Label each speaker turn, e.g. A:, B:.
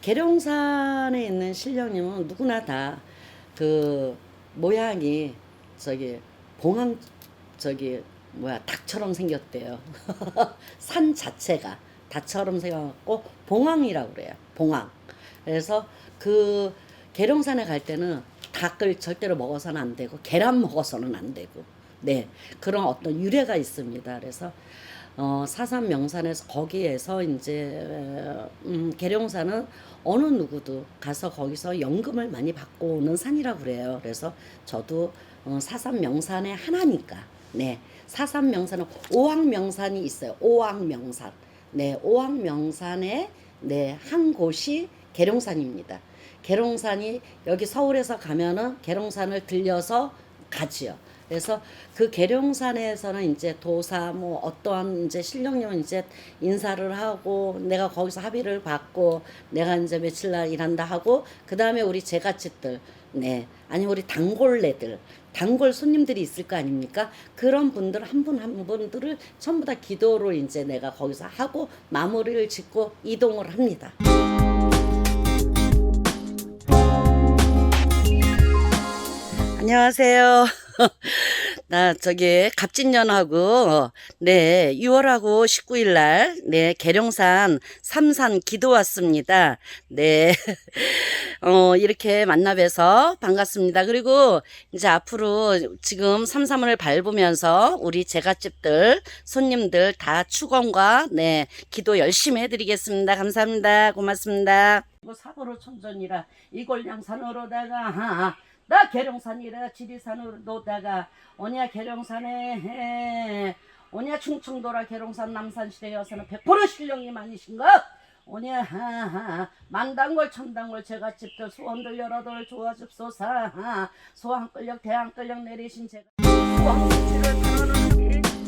A: 계룡산에 있는 신령님은 누구나 다 그 모양이 저기 봉황 저기 뭐야 닭처럼 생겼대요. 산 자체가 닭처럼 생겨갖고 봉황이라고 그래요. 봉황. 그래서 그 계룡산에 갈 때는 닭을 절대로 먹어서는 안 되고 계란 먹어서는 안 되고 네 그런 어떤 유래가 있습니다. 그래서 어, 사산 명산에서 거기에서 이제 음, 계룡산은 어느 누구도 가서 거기서 연금을 많이 받고 오는 산이라고 그래요. 그래서 저도 어, 사산 명산의 하나니까 네 사산 명산은 오왕 명산이 있어요. 오왕 명산 네 오왕 명산의 네한 곳이 계룡산입니다. 계룡산이 여기 서울에서 가면은 계룡산을 들려서 가지요. 그래서 그 계룡산에서는 이제 도사 뭐 어떠한 이제 신령님은 이제 인사를 하고 내가 거기서 합의를 받고 내가 이제 며칠 날 일한다 하고 그 다음에 우리 제갓집들 네 아니 우리 단골네들 단골 손님들이 있을 거 아닙니까? 그런 분들 한 분한 분들을 전부 다 기도로 이제 내가 거기서 하고 마무리를 짓고 이동을 합니다. 안녕하세요. 나 저기 갑진년하고 네 6월하고 19일 날 네 계룡산 삼산 기도 왔습니다. 네. 어 이렇게 만나 뵈서 반갑습니다. 그리고 이제 앞으로 지금 삼삼을 밟으면서 우리 제갓집들 손님들 다 축원과 네 기도 열심히 해드리겠습니다. 감사합니다. 고맙습니다. 이거 사고로 천전이라 이골 양산으로다가 나 계룡산이라 지리산으로 노다가 오냐 계룡산에 해. 오냐 충청도라 계룡산 남산시대 여서는 100% 신령님 아니신가? 오냐 하하 만당골 천당골 제가 집들 소원들 열어들 좋아집소사 소왕끌력 대왕끌력 내리신 제가 소왕지를